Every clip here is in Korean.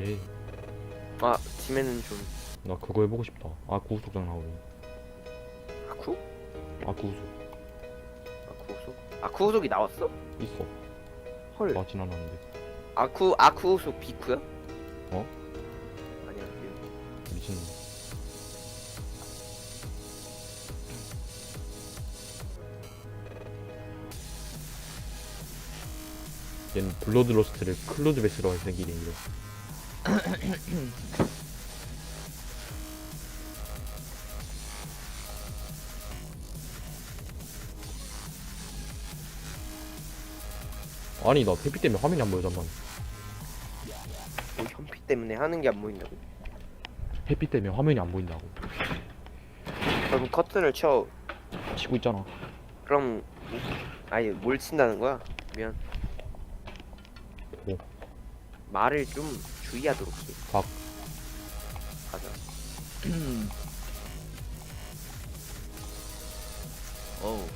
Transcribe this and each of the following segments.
해. 아 팀에는 좀 나 그거 해보고 싶다. 아 구속장 나오니. 아쿠? 아 구속 아쿠호속? 아쿠호속이 나왔어? 있어. 헐나 지나갔는데. 아쿠 아쿠호속 비쿠야? 어? 아니야 그 미친. 얘는 블러드러스트를 클로드 베스로 할 생기네 이거. 아니 나 태피 때문에 화면이 안 보여 잠만. 뭐 현피 때문에 하는 게 안 보인다고? 햇빛 때문에 화면이 안 보인다고. 그럼 커튼을 쳐 치고 있잖아. 그럼 아니 뭘 친다는 거야? 미안 뭐? 말을 좀 주의하도록 해. 박. 가자. 어우.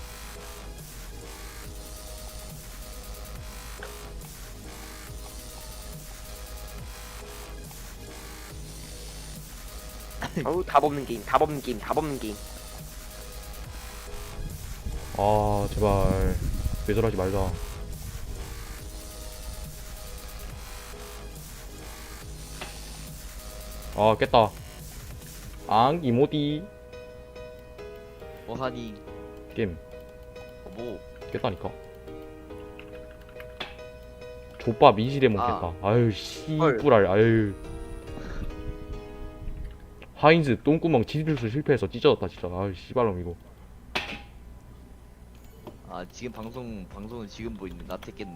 아우 답 없는 게임 답 없는 게임 답 없는 게임. 아 제발. 배설하지 말자. 아 깼다. 앙 이모디 뭐하니 게임 어, 뭐 깼다니까. 족밥 못 아. 깼다. 아유 씨뿌랄 아유. 하인즈 똥구멍 치즈필수 실패해서 찢어졌다 진짜. 아유 씨발놈 이거. 아 지금 방송 방송은 지금 보이는 나태겠네